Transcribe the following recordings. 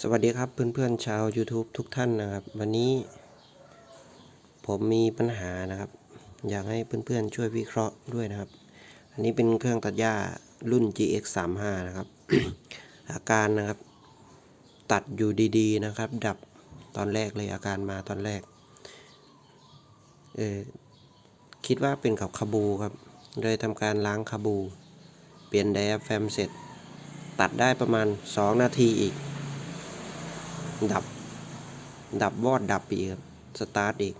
สวัสดีครับเพื่อนๆชาว YouTube ทุกท่านนะครับ วันนี้ ผมมีปัญหานะครับ อยากให้เพื่อนๆช่วยวิเคราะห์ด้วยนะครับ อันนี้เป็นเครื่องตัดหญ้ารุ่น GX 3 5นะครับ อาการนะครับ ตัดอยู่ดีๆนะครับ ดับตอนแรกเลยอาการมาตอนแรกเออคิดว่าเป็นกับคาบูครับเลยทำการล้างคาบู เปลี่ยนไดอะแฟมเสร็จ ตัดได้ประมาณ 2 นาทีอีก ดับ ดับวอดดับอีกครับ สตาร์ทอีก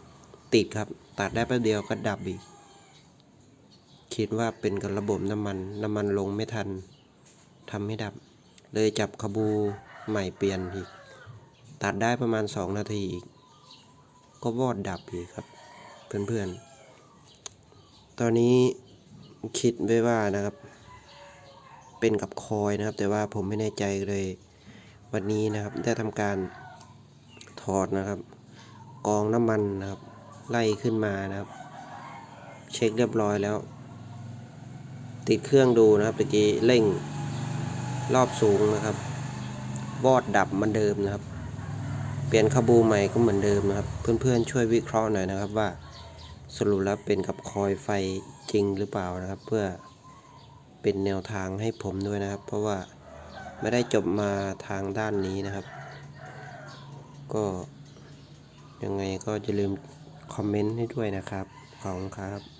ติดครับ ตัดได้แป๊บเดียวก็ดับอีก คิดว่าเป็นกับระบบน้ำมัน น้ำมันลงไม่ทัน ทำให้ดับ เลยจับคาบูใหม่เปลี่ยนอีก ตัดได้ประมาณ 2 นาทีอีก ก็วอดดับอีกครับ เพื่อนๆ ตอนนี้คิดไว้ว่านะครับ เป็นกับคอยนะครับ แต่ว่าผมไม่แน่ใจเลย วันนี้นะครับได้ทำการถอดนะครับ กองน้ำมันนะครับ ไล่ขึ้นมานะครับ เช็คเรียบร้อยแล้ว ติดเครื่องดูนะครับตะกี้เร่งรอบสูงนะครับ วอดดับเหมือนเดิมนะครับ เปลี่ยนคาบูใหม่ก็เหมือนเดิมนะครับ เพื่อนๆช่วยวิเคราะห์หน่อยนะครับว่าสรุปแล้วเป็นกับคอยไฟจริงหรือเปล่านะครับ เพื่อเป็นแนวทางให้ผมด้วยนะครับ เพราะว่า ไม่ได้จบมาทางด้านนี้นะครับ ก็ยังไงก็จะลืมคอมเมนต์ให้ด้วยนะครับ ขอบคุณครับ